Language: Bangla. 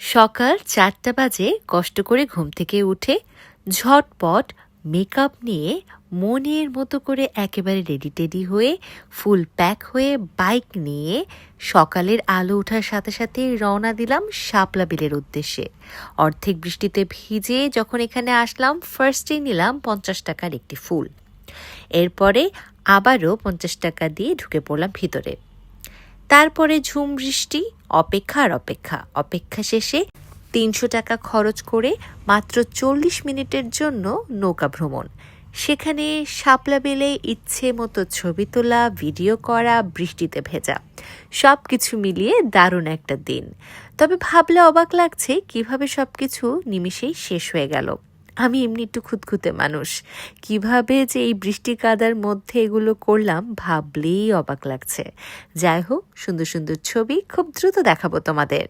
সকাল চারটা বাজে কষ্ট করে ঘুম থেকে উঠে ঝটপট মেকআপ নিয়ে মনের মতো করে একেবারে রেডি টেডি হয়ে ফুল প্যাক হয়ে বাইক নিয়ে সকালের আলো ওঠার সাথে সাথে রওনা দিলাম শাপলা বিলের উদ্দেশ্যে। অর্ধেক বৃষ্টিতে ভিজে যখন এখানে আসলাম ফার্স্টেই নিলাম পঞ্চাশ টাকার একটি ফুল। এরপরে আবারও পঞ্চাশ টাকা দিয়ে ঢুকে পড়লাম ভিতরে। তারপরে ঝুম বৃষ্টি, অপেক্ষা আর অপেক্ষা। অপেক্ষা শেষে তিনশো টাকা খরচ করে মাত্র চল্লিশ মিনিটের জন্য নৌকা ভ্রমণ। সেখানে শাপলা বেলে ইচ্ছে মতো ছবি তোলা, ভিডিও করা, বৃষ্টিতে ভেজা। সব কিছু মিলিয়ে দারুণ একটা দিন। তবে ভাবলে অবাক লাগছে কীভাবে সব কিছু নিমিষেই শেষ হয়ে গেল। আমি এমনি একটু খুঁতখুঁতে মানুষ। কীভাবে যে এই বৃষ্টি কাদার মধ্যে এগুলো করলাম ভাবলেই অবাক লাগছে। যাই হোক, সুন্দর সুন্দর ছবি, খুব দ্রুত দেখাবো তোমাদের।